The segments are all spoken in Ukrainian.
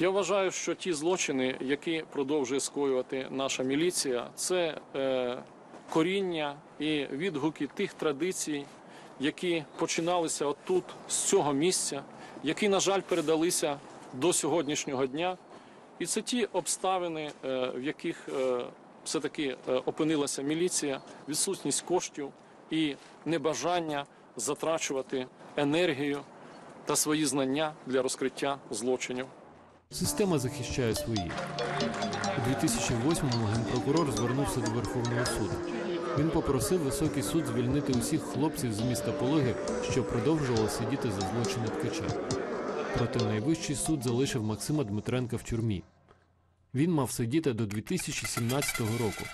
Я вважаю, що ті злочини, які продовжує скоювати наша міліція, це е, коріння і відгуки тих традицій, які починалися отут, з цього місця, які, на жаль, передалися до сьогоднішнього дня. І це ті обставини, е, в яких е, все-таки е, опинилася міліція, відсутність коштів і небажання затрачувати енергію та свої знання для розкриття злочинів. Система захищає свої. У 2008-му генпрокурор звернувся до Верховного суду. Він попросив високий суд звільнити усіх хлопців з міста Пологи, що продовжували сидіти за злочини ткача. Проте найвищий суд залишив Максима Дмитренка в тюрмі. Він мав сидіти до 2017 року,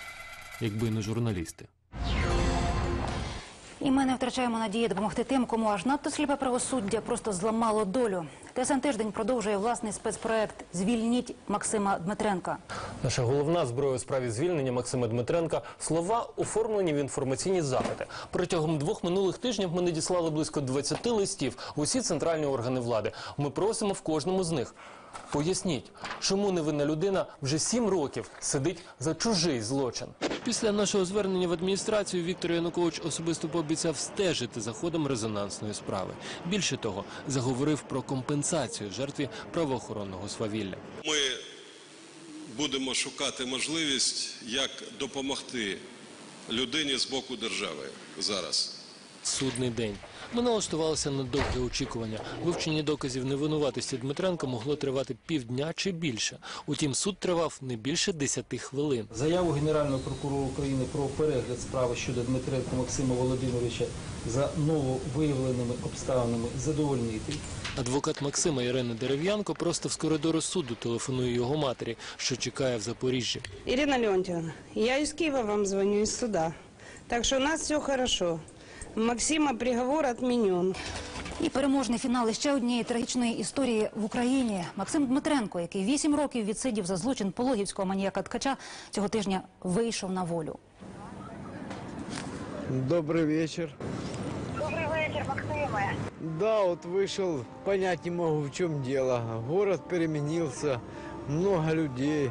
якби не журналісти. І ми не втрачаємо надії допомогти тим, кому аж надто сліпе правосуддя просто зламало долю. ТСН тиждень продовжує власний спецпроект Звільніть Максима Дмитренка. Наша головна зброя у справі звільнення Максима Дмитренка слова оформлені в інформаційні запити. Протягом двох минулих тижнів ми надіслали близько 20 листів усі центральні органи влади. Ми просимо в кожному з них. Поясніть, чому невинна людина вже сім років сидить за чужий злочин. Після нашого звернення в адміністрацію Віктор Янукович особисто пообіцяв стежити за ходом резонансної справи. Більше того, заговорив про компенсацію жертві правоохоронного свавілля. Ми будемо шукати можливість, як допомогти людині з боку держави зараз. Судний день. Ми налаштувалися на довге очікування. Вивчення доказів невинуватості Дмитренка могло тривати півдня чи більше. Утім, суд тривав не більше 10 хвилин. Заяву Генерального прокурора України про перегляд справи щодо Дмитренка Максима Володимировича за нововиявленими обставинами задовольнити. Адвокат Максима Ірина Дерев'янко просто з коридору суду телефонує його матері, що чекає в Запоріжжі. Ирина Леонтьевна, я из Киева вам звоню, из суда. Так что у нас все хорошо. Максима приговор отменен. І переможний фінал ще однієї трагічної історії в Україні. Максим Дмитренко, який вісім років відсидів за злочин пологівського маніяка ткача, цього тижня вийшов на волю. Добрый вечер. Добрый вечер, Максиме. Да, вот вышел, понять не могу, в чем дело. Город переменился, много людей.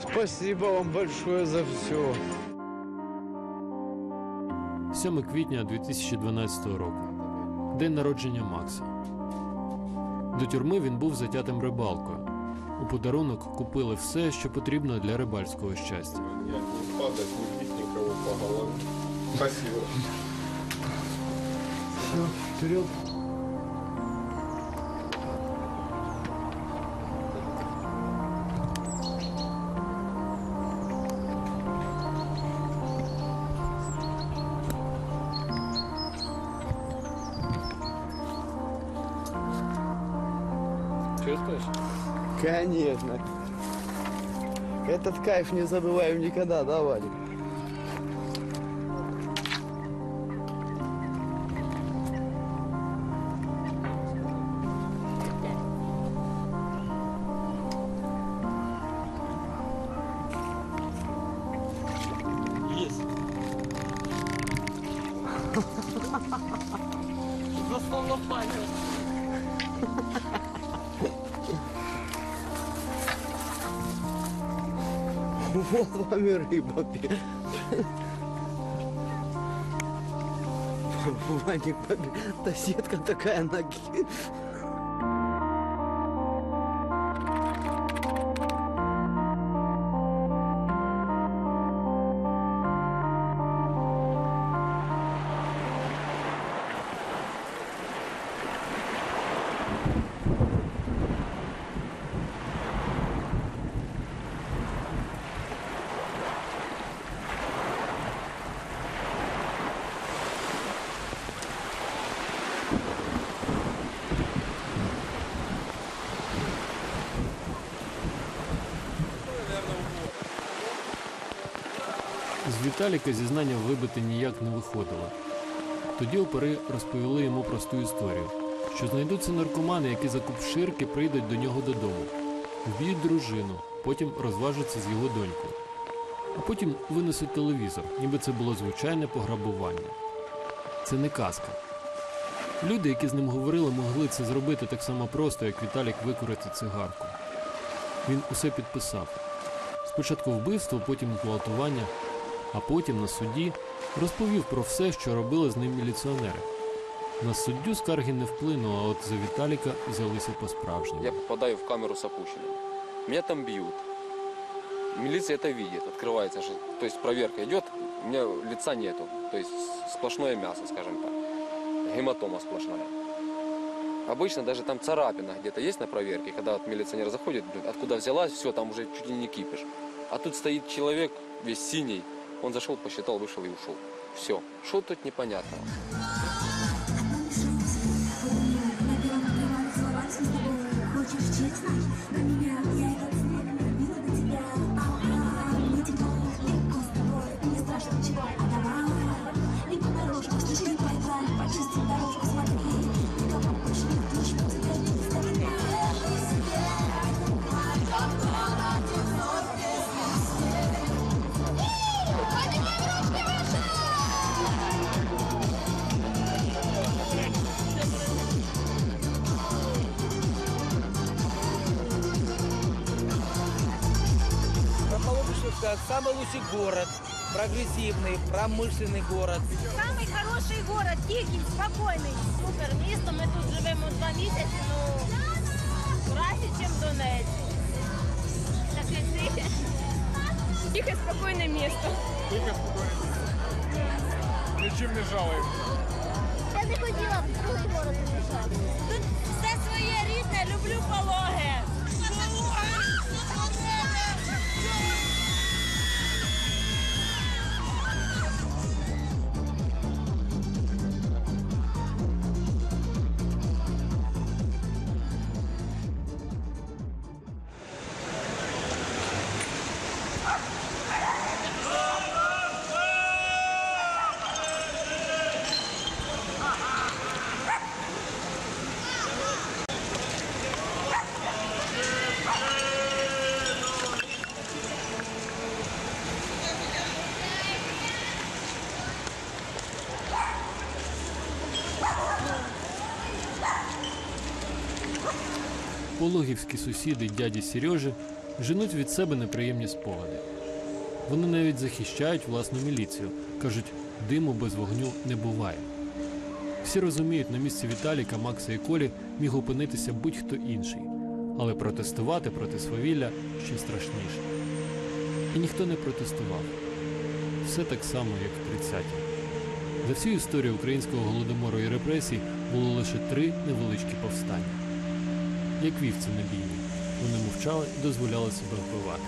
Спасибо вам большое за все. 7 квітня 2012 року. День народження Макса. До тюрми він був затятим рибалкою. У подарунок купили все, що потрібно для рибальського щастя. Як не падать, не бить нікого по голові. Спасибо. Все, вперед. Чувствуєш? Конечно. Этот кайф не забываем никогда, да, Вадик? Вот вам и рыба. Вадик, да сетка такая ноги. Віталіка зізнання вибити ніяк не виходило. Тоді опери розповіли йому просту історію, що знайдуться наркомани, які за купширки прийдуть до нього додому, вб'ють дружину, потім розважаться з його донькою. А потім винесуть телевізор, ніби це було звичайне пограбування. Це не казка. Люди, які з ним говорили, могли це зробити так само просто, як Віталік викурити цигарку. Він усе підписав. Спочатку вбивство, потім гвалтування, а потім на суді розповів про все, що робили з ним міліціонери. На суддю скарги не вплинуло, а от за Віталіка взялися по-справжньому. Я попадаю в камеру с опущенным. Меня там бьют. Милиция это видит, открывается же. То есть проверка идет, у меня лица нету. То есть сплошное мясо, скажем так. Гематома сплошная. Обычно даже там царапина где-то есть на проверке, когда вот милиционер заходит, блин, откуда взялась, все, там уже чуть ли не кипиш. А тут стоит человек весь синий, он зашел, посчитал, вышел и ушел. Все. Что тут непонятного? Хочешь честно? На меня Про Павловичу сказать, самый лучший город, прогрессивный, промышленный город. Самий хороший город, тихий, спокійний. Супер місто, ми тут живемо два місяці, ну краще, ніж в Донецьку. Таке тихе. Тихе, спокійне місто. Нічим не жалуємо. Я не хотіла в другий город приїжджати. Тут все своє рідне, люблю пологи. Пологівські сусіди дяді Сережі женуть від себе неприємні спогади. Вони навіть захищають власну міліцію. Кажуть, диму без вогню не буває. Всі розуміють, на місці Віталіка, Макса і Колі міг опинитися будь-хто інший, але протестувати проти свавілля ще страшніше. І ніхто не протестував. Все так само, як в 30-ті. За всю історію українського голодомору і репресій було лише три невеличкі повстання. Як вівці на бійні. Вони мовчали і дозволяли себе вбивати.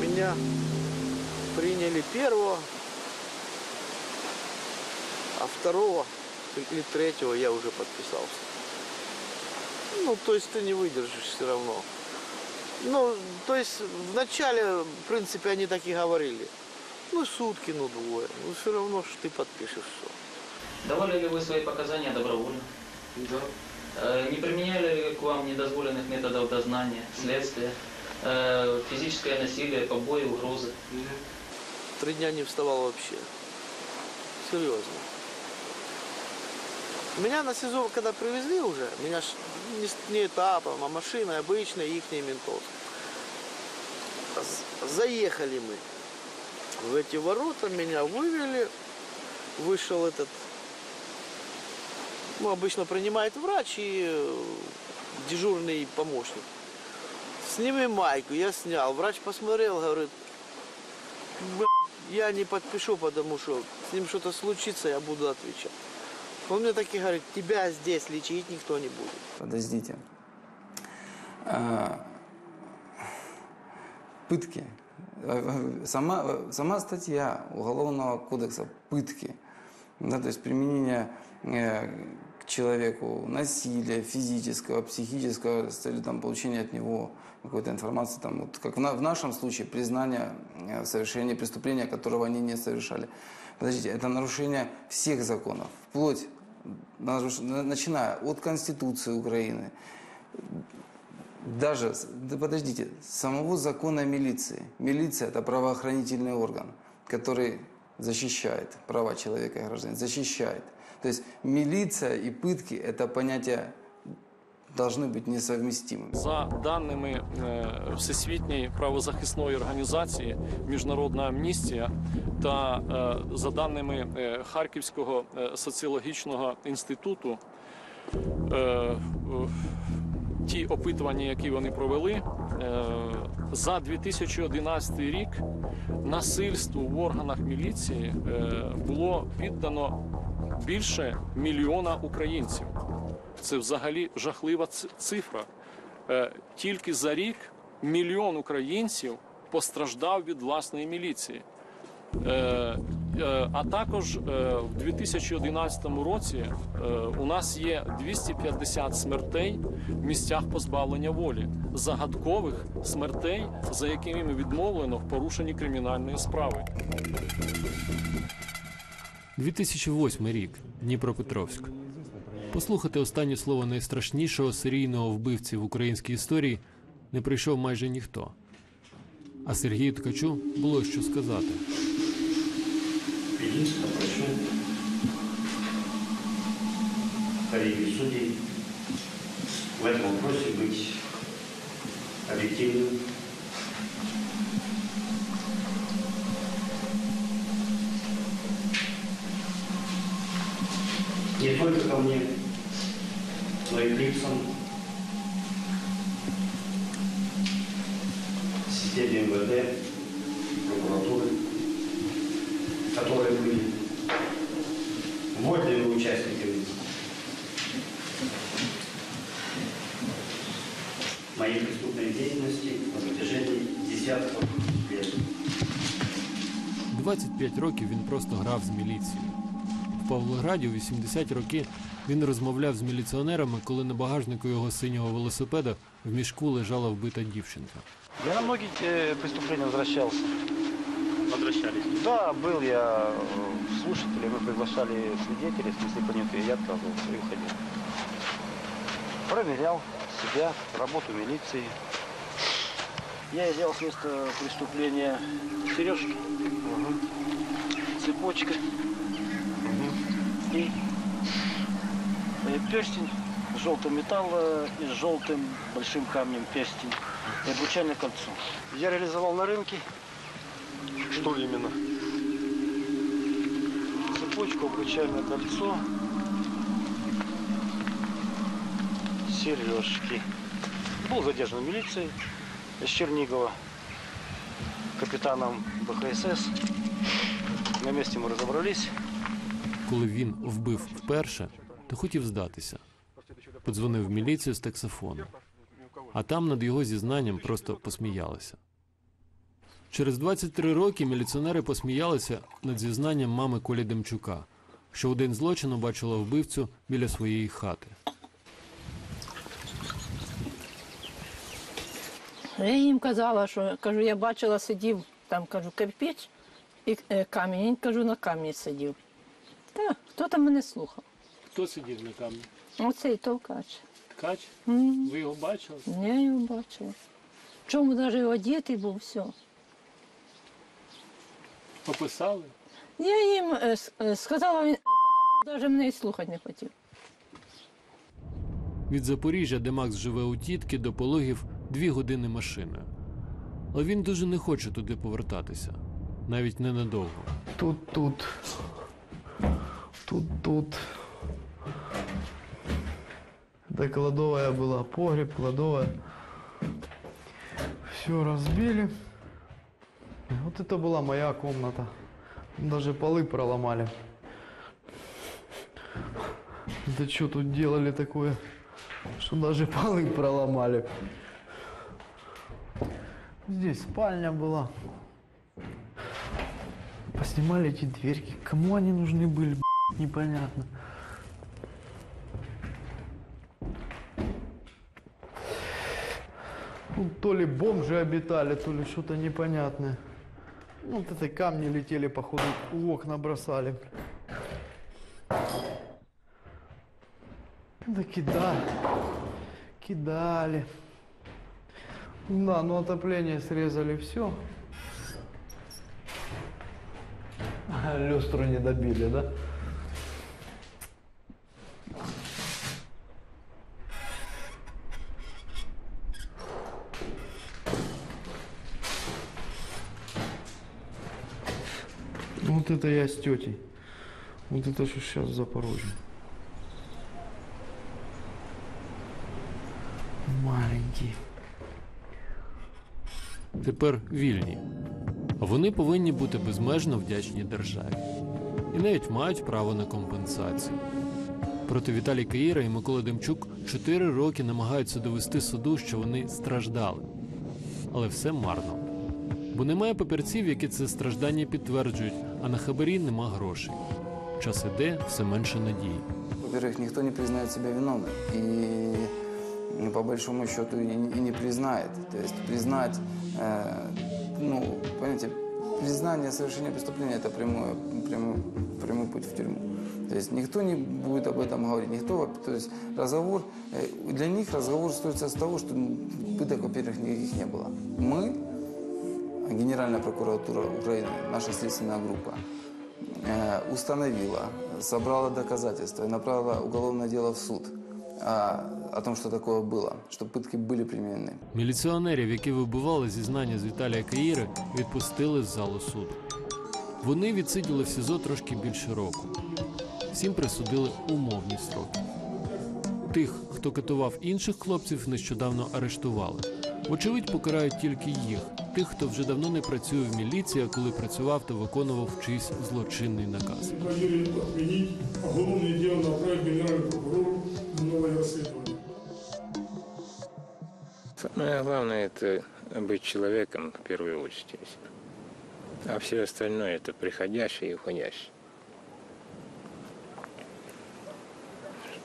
Меня приняли первого, а второго или третьего я уже подписался. Ну, то есть ты не выдержишь все равно. Ну, то есть вначале, в принципе, они так и говорили. Ну, сутки, ну, двое. Ну, все равно, что ты подпишешь все. Давали ли вы свои показания добровольно? Да. Э, Не применяли ли к вам недозволенных методов дознания, следствия, э, физическое насилие, побои, угрозы? Три дня не вставал вообще. Серьезно. Меня на СИЗО, когда привезли уже, меня ж не, не этапом, а машиной обычной, их ментовской. З- Заехали мы в эти ворота, меня вывели, вышел этот, ну, обычно принимает врач и э, дежурный помощник. Сними майку, я снял. Врач посмотрел, говорит, «Б***ь, я не подпишу, потому что с ним что-то случится, я буду отвечать. Он мне так и говорит, тебя здесь лечить никто не будет. Подождите. А, Пытки. Э, Сама, э, сама статья Уголовного кодекса «Пытки», да, то есть применение э, к человеку насилия физического, психического с целью там, получения от него какой-то информации, там, вот, как в, на- в нашем случае признание э, совершения преступления, которого они не совершали. Подождите, это нарушение всех законов, вплоть, начиная от Конституции Украины, даже, да подождите, самого закона о милиции. Милиция – это правоохранительный орган, который защищает права человека и граждан, защищает. То есть милиция и пытки – это понятия должны быть несовместимыми. За даними е, Всесвітньої правозахисної організації Міжнародна амністія та е, за даними е, Харківського е, соціологічного інституту, е, е, ті опитування, які вони провели, е, за 2011 рік насильству в органах міліції е, було піддано більше мільйона українців. Це взагалі жахлива цифра. Е, Тільки за рік мільйон українців постраждав від власної міліції. Е, е, А також в 2011 році у нас є 250 смертей в місцях позбавлення волі, загадкових смертей, за якими відмовлено в порушенні кримінальної справи. 2008 рік. Дніпропетровськ. Послухати останнє слово найстрашнішого серійного вбивці в українській історії не прийшов майже ніхто. А Сергію Ткачу було що сказати. Единственно прошу коллеги судей в этом вопросе быть объективным, не только ко мне, но и к лицам системе МВД, прокуратуры, которые были вольными участниками моей преступной деятельности на протяжении десятков лет. 25 років він просто грав з міліцією. В Павлограді у 80 роки він розмовляв з міліціонерами, коли на багажнику його синього велосипеда в мішку лежала вбита дівчинка. Я на многие э, преступления возвращался. Возвращались? Да, был я э, слушателем, мы приглашали свидетелей, если понятые, я отказывался и уходил. Проверял себя, работу милиции. Я взял с места преступления сережки, цепочка и э, перстень желтого металла и с желтым большим камнем перстень и обручальное кольцо. Я реализовал на рынке. Что именно? Цепочку, обручальное кольцо, сережки. Был задержан милицией из Чернигова капитаном БХСС. На месте мы разобрались. Коли він вбив вперше, то хотів здатися. Подзвонив в міліцію з таксофону. А там над його зізнанням просто посміялися. Через 23 роки міліціонери посміялися над зізнанням мами Колі Демчука, що у день злочину бачила вбивцю біля своєї хати. Я їм казала, що кажу, я бачила, сидів там, кажу, кирпіч і е, камінь. Він кажу, на камні сидів. Та хто там мене слухав? Хто сидів на камні? Оцей товкач. Ткач? М. Ви його бачили? Я його бачила. Чому навіть одітий був все. Пописали? Я їм е, е, сказала, він навіть мене і слухати не хотів. Від Запоріжжя, де Макс живе у тітки, до пологів дві години машиною. Але він дуже не хоче туди повертатися, навіть ненадовго. Тут, тут. Тут, тут. Это кладовая была, погреб, кладовая. Все разбили. Вот это была моя комната. Даже полы проломали. Да что тут делали такое, что даже полы проломали. Здесь спальня была. Поснимали эти дверки. Кому они нужны были, непонятно. Тут то ли бомжи обитали, то ли что-то непонятное. Ну, Вот это камни летели, походу, в окна бросали. Да кидали. Кидали. Да, но отопление срезали все. Люстру не добили, да? Это я с тетей. Вот это что сейчас в Запорожье. Маленький. Тепер вільні. Вони повинні бути безмежно вдячні державі. І навіть мають право на компенсацію. Проти Віталій Каїра і Микола Демчук чотири роки намагаються довести суду, що вони страждали. Але все марно. Бо немає папірців, які це страждання підтверджують, а на хабарі нема грошей. Час іде, все менше надії. Во-первых, никто не признает себя виновным. И ну, по большому счету и, и не признает. То есть признать, э, ну, понимаете, признание совершения преступления – это прямой, прямой, прямой путь в тюрьму. То есть никто не будет об этом говорить, никто, то есть разговор, э, для них разговор строится с того, что пыток, во-первых, никаких не было. Мы, Генеральная прокуратура Украины, наша следственная группа, э, установила, собрала доказательства и направила уголовное дело в суд а, о том, что такое было, что пытки были применены. Міліціонерів, які вибивали зізнання з Віталія Каїри, відпустили з залу суду. Вони відсиділи в СІЗО трошки більше року. Всім присудили умовні строки. Тих, хто катував інших хлопців, нещодавно арештували. Вочевидь, покарають тільки їх, тих, хто вже давно не працює в міліції, а коли працював, то виконував чийсь злочинний наказ. Хотели отменить уголовное дело, направить генеральный прокурор на новое расследование. Самое главное это быть человеком в первую очередь. А все остальное это приходящее и уходящее.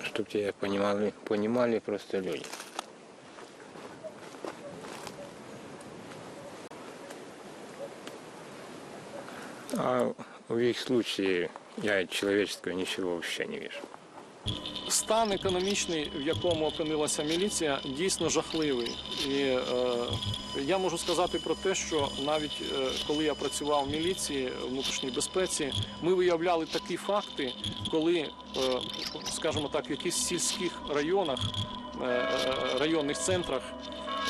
Чтобы тебя понимали, понимали просто люди. А в их случае я человеческого ничего вообще не вижу. Стан економічний, в якому опинилася міліція, дійсно жахливий. І е, я можу сказати про те, що навіть е, коли я працював в міліції внутрішній безпеці, ми виявляли такі факти, коли, е, скажімо так, в якихось сільських районах, е, е, районних центрах.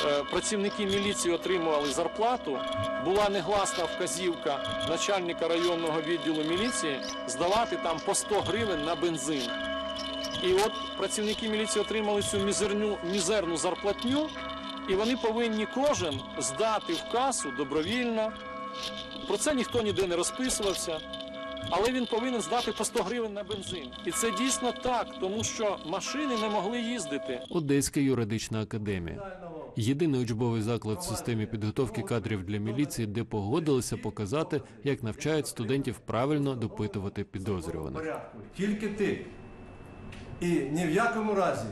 Е, Працівники міліції отримували зарплату. Була негласна вказівка начальника районного відділу міліції здавати там по 100 гривень на бензин. І от працівники міліції отримали цю мізерну, мізерну зарплатню, і вони повинні кожен здати в касу добровільно. Про це ніхто ніде не розписувався. Але він повинен здати по 100 гривень на бензин. І це дійсно так, тому що машини не могли їздити. Одеська юридична академія. Єдиний учбовий заклад в системі підготовки кадрів для міліції, де погодилися показати, як навчають студентів правильно допитувати підозрюваних. Тільки ти. І ні в якому разі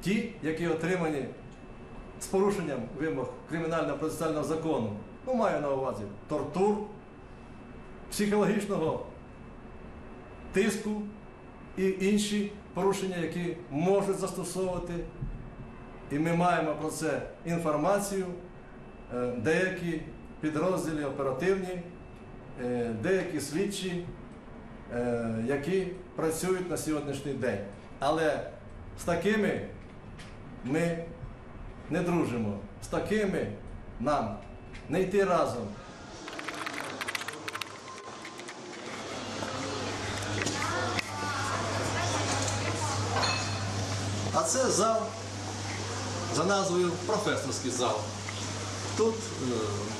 ті, які отримані з порушенням вимог кримінального процесуального закону, ну маю на увазі тортур, психологічного тиску і інші порушення, які можуть застосовувати. І ми маємо про це інформацію. Е, Деякі підрозділи оперативні, е, деякі слідчі е, які працюють на сьогоднішній день. Але з такими ми не дружимо, з такими нам не йти разом. А це зал за назвою професорський зал. Тут е,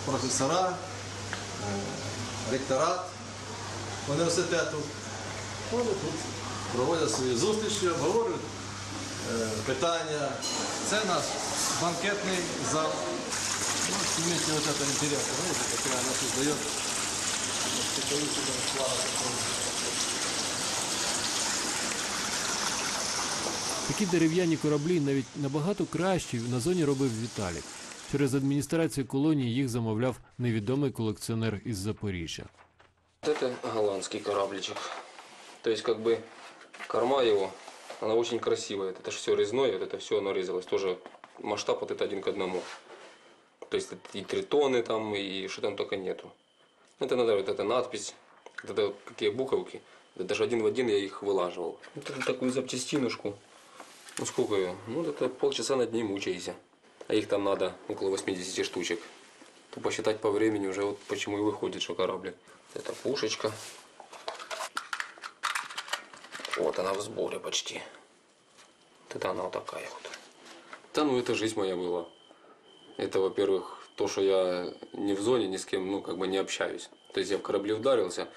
професора, е, ректорат університету. Тут проводять свої зустрічі, обговорюють е, питання. Це наш банкетний зал. Ну, снимите вот это интересно, знаете, какая она создает. Такі дерев'яні кораблі навіть набагато кращі на зоні робив Віталік. Через адміністрацію колонії їх замовляв невідомий колекціонер із Запоріжжя. Вот это голландский корабличек. То есть как бы корма его, она очень красивая. Это же все резное, вот это все оно резалось. Тоже масштаб вот это один к одному. То есть и тритоны там, и что там только нету. Это надо вот эта надпись, вот это вот какие буковки. Да даже один в один я их вылаживал. Вот эту такую запчастинушку. Ну сколько ее? Ну это полчаса над ней мучаешься. А их там надо около 80 штучек. То посчитать по времени уже вот почему и выходит, что кораблик. Это пушечка. Вот она в сборе почти. Вот это она вот такая вот. Да ну это жизнь моя была. Это, во-первых, то, что я не в зоне, ни с кем, ну, как бы не общаюсь. То есть я в корабле ударился,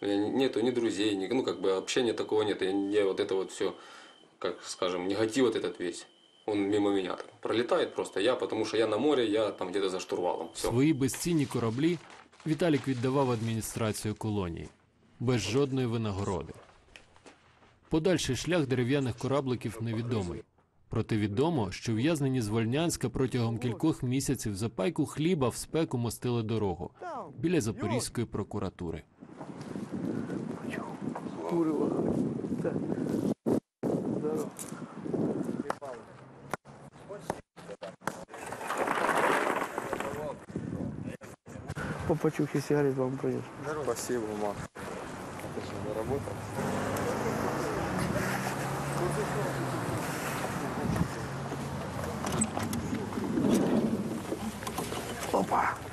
нету ни друзей, ни, ну, как бы общения такого нет. Я, я вот это вот все, как скажем, негатив вот этот весь, он мимо меня так пролетает просто. Я, потому что я на море, я там где-то за штурвалом. Все. Свої безцінні кораблі Віталік віддавав в адміністрацію колонії без жодної винагороди. Подальший шлях дерев'яних корабликів невідомий. Проте відомо, що в'язнені з Вольнянська протягом кількох місяців за пайку хліба в спеку мостили дорогу біля Запорізької прокуратури. По пачухе сигарет вам принес. Спасибо, Мак. Это же заработал. Опа!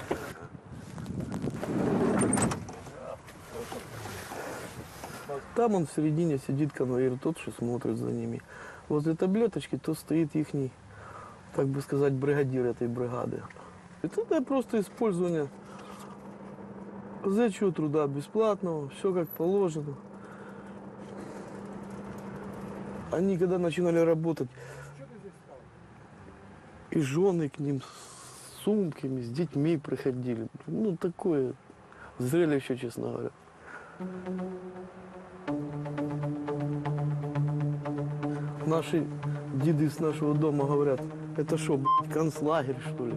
Там он в середине сидит конвоир, тот, что смотрит за ними. Возле таблеточки то стоит ихний, так бы сказать, бригадир этой бригады. Это просто использование зачет труда бесплатного, все как положено. Они когда начинали работать, и жены к ним с сумками, с детьми приходили. Ну, такое зрелище, честно говоря. Наши деды с нашего дома говорят, это что, блядь, концлагерь, что ли?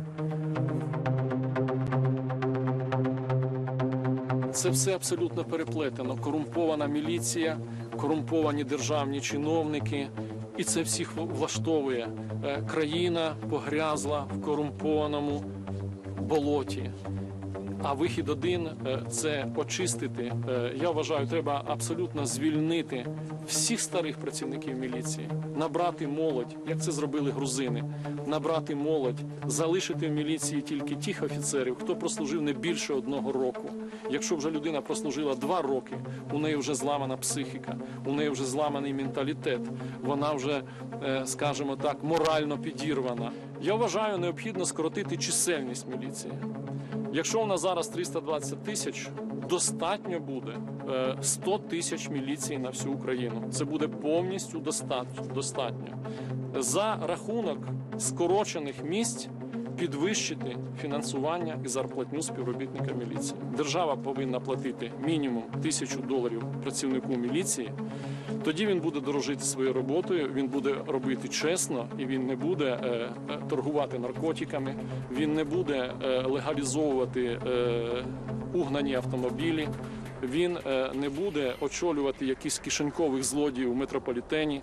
Це все абсолютно переплетено. Корумпована міліція, корумповані державні чиновники, і це всіх влаштовує. Е, Країна погрязла в корумпованому болоті. А вихід один е, це очистити. Е, Я вважаю, треба абсолютно звільнити всіх старих працівників міліції, набрати молодь, як це зробили грузини, набрати молодь, залишити в міліції тільки тих офіцерів, хто прослужив не більше одного року. Якщо вже людина прослужила два роки, у неї вже зламана психіка, у неї вже зламаний менталітет, вона вже, е, скажімо так, морально підірвана. Я вважаю, необхідно скоротити чисельність міліції. Якщо у нас зараз 320 тисяч, достатньо буде е, 100 тисяч міліції на всю Україну. Це буде повністю достатньо. За рахунок скорочених місць підвищити фінансування і зарплатню співробітника міліції. Держава повинна платити мінімум тисячу доларів працівнику міліції. Тоді він буде дорожити своєю роботою, він буде робити чесно і він не буде е, е, торгувати наркотиками, він не буде е, легалізовувати е, угнані автомобілі, він е, не буде очолювати якісь кишенькових злодіїв у метрополітені.